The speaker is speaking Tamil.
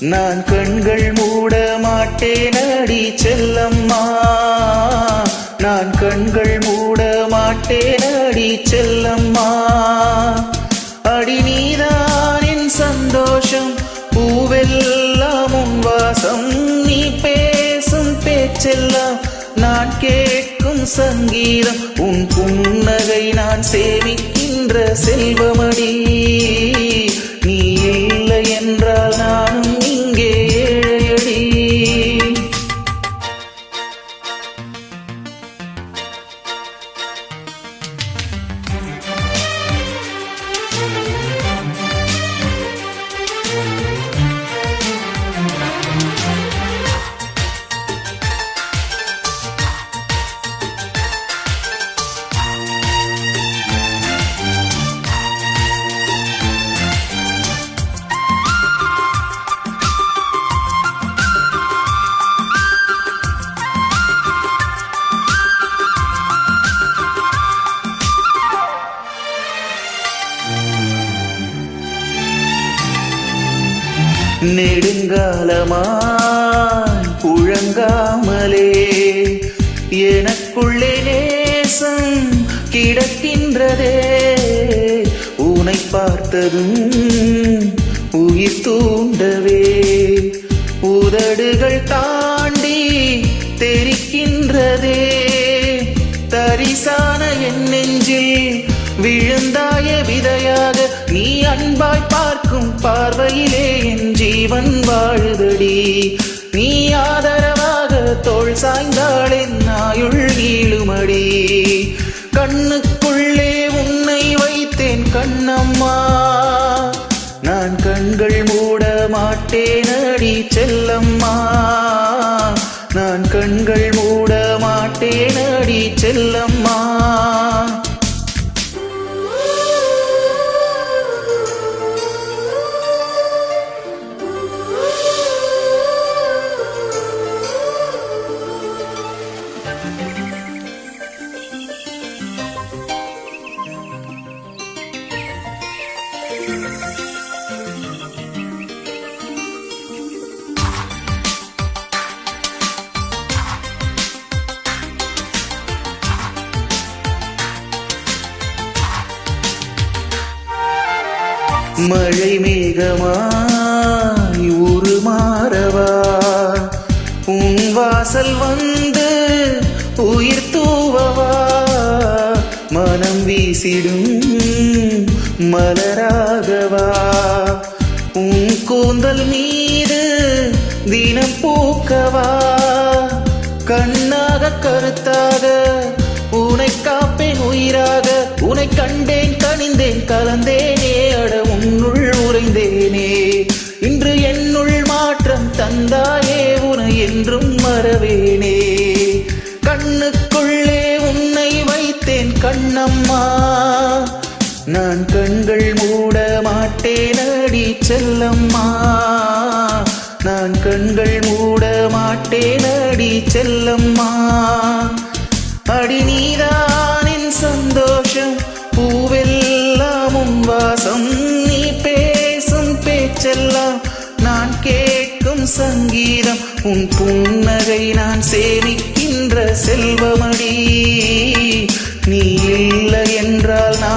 நான் கண்கள் மூட மாட்டேன் அடி செல்லம்மா. நான் கண்கள் மூட மாட்டேன் அடி செல்லம்மா. அடி நீதானின் சந்தோஷம் பூவெல்லாம் உன் வாசம். நீ பேசும் பேச்செல்லாம் நான் கேட்கும் சங்கீதம். உன் புன்னகை நான் சேமிக்கின்ற செல்வமடி. நெடுங்காலமாய் புழங்காமலே. எனக்குள்ளே நேசம் கிடக்கின்றதே. உனை பார்த்ததும் உயிர் தூண்டவே. உதடுகள் தாண்டி தெரிக்கின்றதே. தரிசான என் நெஞ்சில் விழுந்தாய விதையாக அன்பாய் பார்க்கும் பார்வையிலே என் ஜீவன் வாழுதடி. நீ ஆதரவாக தோள் சாய்ந்தாள் நாயுள் ஆயுள் கண்ணுக்குள்ளே உன்னை வைத்தேன் கண்ணம்மா. நான் கண்கள் மூட மாட்டேன் அடி செல்லம்மா. நான் கண்கள் மூட மாட்டேன் அடி செல்லம்மா. மழை மேகமாய் உருமாறவா உன் வாசல் வந்து உயிர் தூவவா? மனம் வீசிடும் மலராகவா? உன் கூந்தல் மீது தினம் பூக்கவா? கண்ணாக கருத்தாக உனை காப்பேன் உயிராக. உனை கண்டேன் கணிந்தேன் கலந்தேனே. அட உன்னுள் உறைந்தேனே. இன்று என்னுள் மாற்றம் தந்தாயே. உனை என்றும் மறவேனே. கண்ணுக்குள்ளே உன்னை வைத்தேன் கண்ணம்மா. நான் கண்கள் மூட மாட்டேன் அடி செல்லம்மா. நான் கண்கள் மூட மாட்டேன் அடி செல்லம்மா. அடி நீதானின் சந்தோஷம் பூவெல்லாம் வாசம். நீ பேசும் பேச்செல்லாம் நான் கேட்கும் சங்கீதம். உன் புன்னகை நான் சேமிக்கின்ற செல்வமடி. நீ இல்ல என்றால் நான்